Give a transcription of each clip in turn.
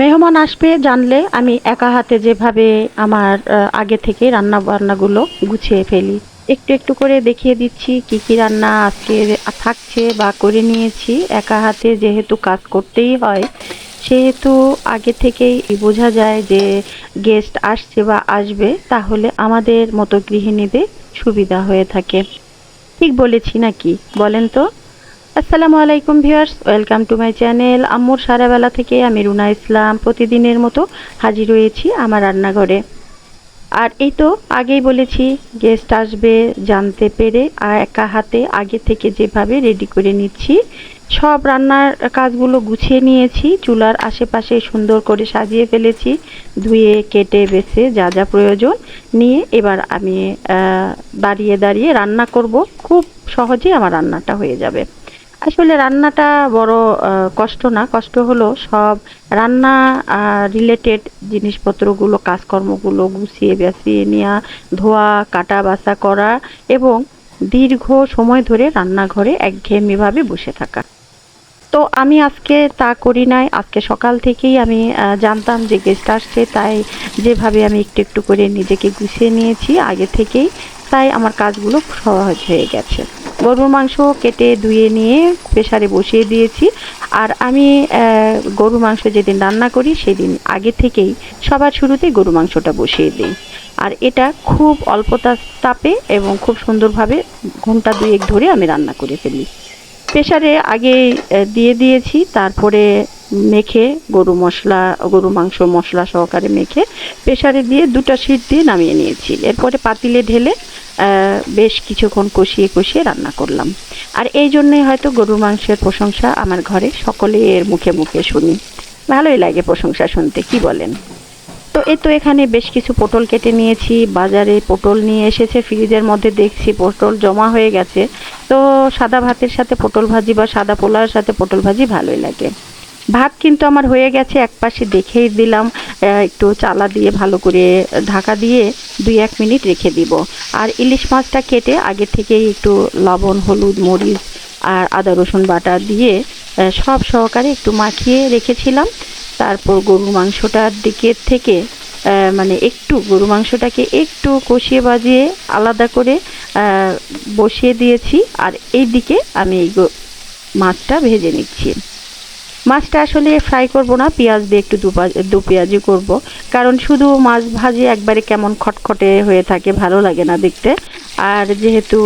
মেহমান আসবে জানলে আমি একা হাতে যেভাবে আমার আগে থেকে রান্না বান্নাগুলো গুছিয়ে ফেলি। একটু একটু করে দেখিয়ে দিচ্ছি কি কি রান্না আজকে থাকছে বা করে নিয়েছি। একা হাতে যেহেতু কাজ করতেই হয়, সেহেতু আগে থেকেই বোঝা যায় যে গেস্ট আসছে বা আসবে, তাহলে আমাদের মতো গৃহিণীদের সুবিধা হয়ে থাকে। ঠিক বলেছি নাকি? বলেন তো। আসসালামু আলাইকুম viewers, welcome to my channel. আম্মুর সারাবেলা থেকে আমি রুনা ইসলাম। প্রতিদিনের মতো হাজির হয়েছি আমার রান্নাঘরে। আর এই তো আগেই বলেছি গেস্ট আসবে জানতে পেরে, আর একা হাতে আগে থেকে যেভাবে রেডি করে নিচ্ছি, সব রান্নার কাজগুলো গুছিয়ে নিয়েছি, চুলার আশেপাশে সুন্দর করে সাজিয়ে ফেলেছি, ধুয়ে, কেটে, বেছে, যা যা প্রয়োজন নিয়ে এবার আমি দাঁড়িয়ে দাঁড়িয়ে রান্না করব। খুব সহজেই আমার রান্নাটা হয়ে যাবে। আসলে রান্নাটা বড় কষ্ট না। কষ্ট হলো সব রান্না রিলেটেড জিনিসপত্রগুলো, কাজকর্মগুলো গুছিয়ে বেছিয়ে নেওয়া ধোয়া, কাটা বাছা করা এবং দীর্ঘ সময় ধরে রান্নাঘরে একঘেয়েমিভাবে বসে থাকা। তো আমি আজকে তা করি নাই। আজকে সকাল থেকেই আমি জানতাম যে গেস্ট আসছে, তাই যেভাবে আমি একটু একটু করে নিজেকে গুছিয়ে নিয়েছি, আগে থেকেই। তাই আমার কাজগুলো সহজ হয়ে গেছে। গরুর মাংস কেটে ধুয়ে নিয়ে প্রেশারে বসিয়ে দিয়েছি। আর আমি গরু মাংস যেদিন রান্না করি, সেদিন আগে থেকেই সবার শুরুতে গরু মাংসটা বসিয়ে দিই। আর এটা খুব অল্প তাপে এবং খুব সুন্দরভাবে ঘণ্টা দুয়েক ধরে আমি রান্না করে ফেলি। প্রেসারে আগে দিয়ে দিয়েছি, তারপরে মেখে গরু মশলা, গরু মাংস মশলা সহকারে মেখে প্রেশারে দিয়ে দুটো সিট দিয়ে নামিয়ে নিয়েছি। এরপরে পাতিলে ঢেলে বেশ কিছুক্ষণ কষিয়ে কষিয়ে রান্না করলাম। আর এই জন্যই হয়তো গরুর মাংসের প্রশংসা আমার ঘরে সকলে এর মুখে মুখে শুনি। ভালোই লাগে প্রশংসা শুনতে, কি বলেন? তো এই তো এখানে বেশ কিছু পটল কেটে নিয়েছি, বাজারে পটল নিয়ে এসেছে, ফ্রিজের মধ্যে দেখছি পটল জমা হয়ে গেছে। তো সাদা ভাতের সাথে পটল ভাজি বা সাদা পোলার সাথে পটল ভাজি ভালোই লাগে। ভাত কিন্তু আমার হয়ে গেছে, এক পাশে দেখেই দিলাম একটু চালা দিয়ে ভালো করে ঢাকা দিয়ে দুই এক মিনিট রেখে দিব। আর ইলিশ মাছটা কেটে আগে থেকেই একটু লবণ, হলুদ, মরিচ আর আদা, রসুন বাটা দিয়ে সব সহকারে একটু মাখিয়ে রেখেছিলাম। তারপর গরু মাংসটার দিকের থেকে মানে একটু, গরু মাংসটাকে একটু কষিয়ে বাজিয়ে আলাদা করে বসিয়ে দিয়েছি। আর এই দিকে আমি এই মাছটা ভেজে নিচ্ছি। মাছটা আসলে ফ্রাই করব না, পেঁয়াজ দিয়ে একটু দু পেঁয়াজি করব। কারণ শুধু মাছ ভাজি একবারে কেমন খটখটে হয়ে থাকে, ভালো লাগে না দেখতে। আর যেহেতু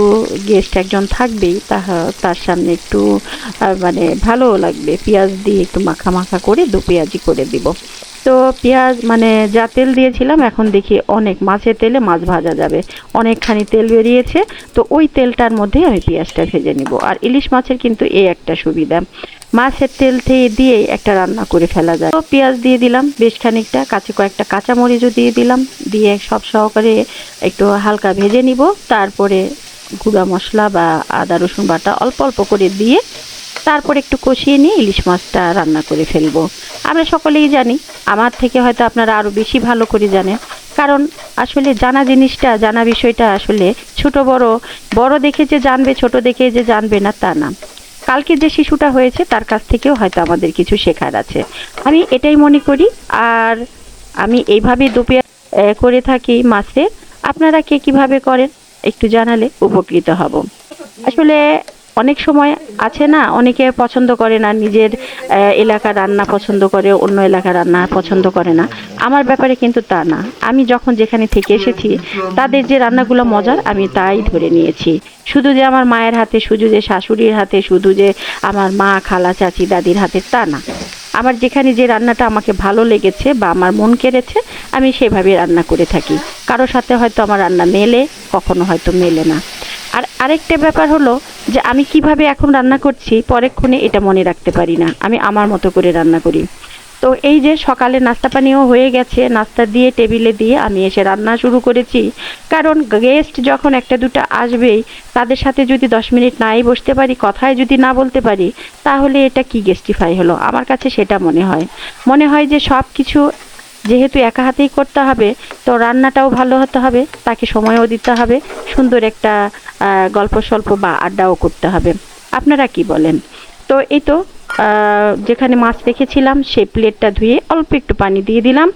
গেস্ট একজন থাকবেই তার সামনে একটু মানে ভালো লাগবে। পেঁয়াজ দিয়ে একটু মাখা মাখা করে দু পেঁয়াজি করে দিব। তো পেঁয়াজ মানে যা তেল দিয়েছিলাম, এখন দেখি অনেক মাছের তেলে মাছ ভাজা যাবে। অনেকখানি তেল বেরিয়েছে, তো ওই তেলটার মধ্যে আমি পেঁয়াজটা ভেজে নিব। আর ইলিশ মাছের কিন্তু এই একটা সুবিধা। মাছের তেল থেকে দিয়ে একটা রান্না করে ফেলা যায়। পেঁয়াজ দিয়ে দিলাম, বেশ খানিকটা কাঁচা কয়েকটা কাঁচামরিচও দিয়ে দিলাম, দিয়ে সব সহকারে একটু হালকা ভেজে নিব, তারপরে গুঁড়া মশলা বা আদা, রসুন বাটা অল্প অল্প করে দিয়ে তারপর একটু কষিয়ে নিয়ে ইলিশ মাছটা রান্না করে ফেলব। আমরা সকলেই জানি, আমার থেকে হয়তো আপনারা আরও বেশি ভালো করে জানেন, কারণ আসলে জানা জিনিসটা, জানা বিষয়টা আসলে ছোট বড় বড় দেখে যে জানবে, ছোট দেখে যে জানবে না তা না। কালকে যে শিশুটা হয়েছে, তার কাছ থেকেও হয়তো আমাদের কিছু শেখার আছে। আমি এটাই মনে করি, আর আমি এইভাবে দুপিয়া করে থাকি মাছে আপনারা কে কীভাবে করেন, একটু জানালে উপকৃত হব। আসলে অনেক সময় আছে না অনেকে পছন্দ করে না নিজের আহ, এলাকার রান্না পছন্দ করে অন্য এলাকার রান্না পছন্দ করে না। আমার ব্যাপারে কিন্তু তা না। আমি যখন যেখানে থেকে এসেছি তাদের যে রান্নাগুলো মজার আমি তাই ধরে নিয়েছি। শুধু যে আমার মায়ের হাতে শুধু যে শাশুড়ির হাতে শুধু যে আমার মা খালা চাচি দাদির হাতে তা না। আমার যেখানে যে রান্নাটা আমাকে ভালো লেগেছে বা আমার মন কেড়েছে আমি সেভাবে রান্না করে থাকি। কারোর সাথে হয়তো আমার রান্না মেলে কখনো হয়তো মেলে না। আর আরেকটা ব্যাপার হলো যে আমি কীভাবে এখন রান্না করছি পরেক্ষণে এটা মনে রাখতে পারি না। আমি আমার মতো করে রান্না করি। তো এই যে সকালে নাস্তা পানিও হয়ে গেছে, নাস্তা দিয়ে টেবিলে দিয়ে আমি এসে রান্না শুরু করেছি। কারণ গেস্ট যখন একটা দুটো আসবেই, তাদের সাথে যদি দশ মিনিট নাই বসতে পারি, কথায় যদি না বলতে পারি, তাহলে এটা কি গেস্টিফাই হলো? আমার কাছে সেটা মনে হয়। মনে হয় যে সব কিছু যেহেতু একা হাতেই করতে হবে, তো রান্নাটাও ভালো হতে হবে, তাকে সময়ও দিতে হবে, সুন্দর একটা গল্প স্বল্প বা আড্ডাও করতে হবে। আপনারা কি বলেন? তো এই তো যেখানে মাছ রেখেছিলাম, সেই প্লেটটা ধুয়ে অল্প একটু পানি দিয়ে দিলাম।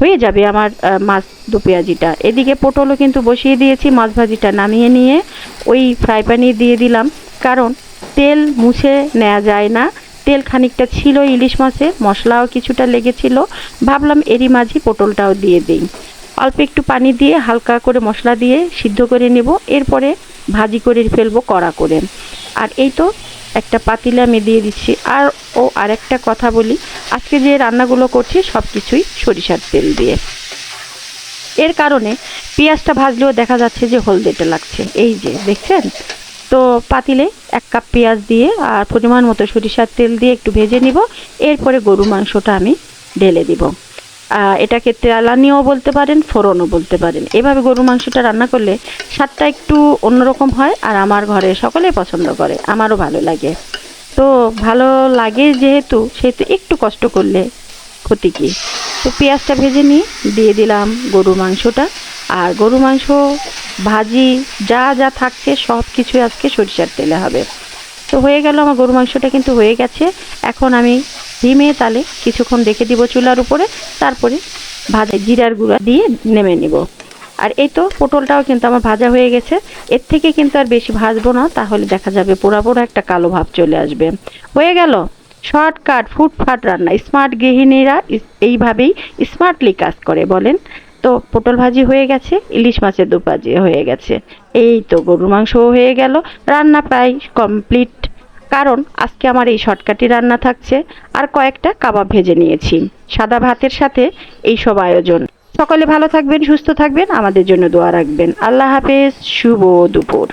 হয়ে যাবে আমার মাছ দু পেঁয়াজিটা। এদিকে পটলও কিন্তু বসিয়ে দিয়েছি, মাছ ভাজিটা নামিয়ে নিয়ে ওই ফ্রাই প্যানে দিয়ে দিলাম। কারণ তেল মুছে নেওয়া যায় না। তেল খানিকটা ছিল ইলিশ মাছে, মশলাও কিছুটা লেগেছিল। ভাবলাম এরই মাঝে পটলটাও দিয়ে দিই। অল্প একটু পানি দিয়ে হালকা করে মশলা দিয়ে সিদ্ধ করে নেব। এরপরে ভাজি করে ফেলব কড়া করে। আর এই তো একটা পাতিলে আমি দিয়ে দিচ্ছি। আর ও আরেকটা কথা বলি, আজকে যে রান্নাগুলো করছি সব কিছুই সরিষার তেল দিয়ে। এর কারণে পেঁয়াজটা ভাজলেও দেখা যাচ্ছে যে হলদেটে লাগছে। এই যে, দেখছেন? তো পাতিলে এক কাপ পেঁয়াজ দিয়ে আর পরিমাণ মতো সরিষার তেল দিয়ে একটু ভেজে নিব। এরপরে গরু মাংসটা আমি ঢেলে দিব। এটাকে তেলানিও বলতে পারেন, ফোড়নও বলতে পারেন। এভাবে গরু মাংসটা রান্না করলে স্বাদটা একটু অন্যরকম হয় আর আমার ঘরে সকলেই পছন্দ করে, আমারও ভালো লাগে। তো ভালো লাগে যেহেতু, সেহেতু একটু কষ্ট করলে ক্ষতি কি? তো পেঁয়াজটা ভেজে নিয়ে দিয়ে দিলাম গরুর মাংসটা। আর গরু মাংস ভাজি, যা যা থাকছে, সব কিছুই আজকে সরিষার তেলে হবে। তো হয়ে গেল আমার গরু মাংসটা কিন্তু হয়ে গেছে। এখন আমি ধিমে তালে কিছুক্ষণ রেখে দিব চুলার উপরে, তারপরে ভাজা জিরার গুঁড়া দিয়ে নেমে নিব। আর এই তো পটলটাও কিন্তু আমার ভাজা হয়ে গেছে। এর থেকে কিন্তু আর বেশি ভাজবো না, তাহলে দেখা যাবে পোড়া পোড়া একটা কালো ভাব চলে আসবে। হয়ে গেল শর্টকাট, ফুটফাট রান্না। স্মার্ট গৃহিণীরা এইভাবেই স্মার্টলি কাজ করে, বলেন। তো পটল ভাজি হয়ে গেছে, ইলিশ মাছের দু ভাজি হয়ে গেছে। এই তো গরুর মাংসও হয়ে গেল। রান্না প্রায় কমপ্লিট কারণ আজকে আমার এই শর্টকাটি রান্না থাকছে। আর কয়েকটা কাবাব ভেজে নিয়েছি। সাদা ভাতের সাথে এই সব আয়োজন। সকলে ভালো থাকবেন, সুস্থ থাকবেন। আমাদের জন্য দোয়া রাখবেন। আল্লাহ হাফেজ। শুভ দুপুর।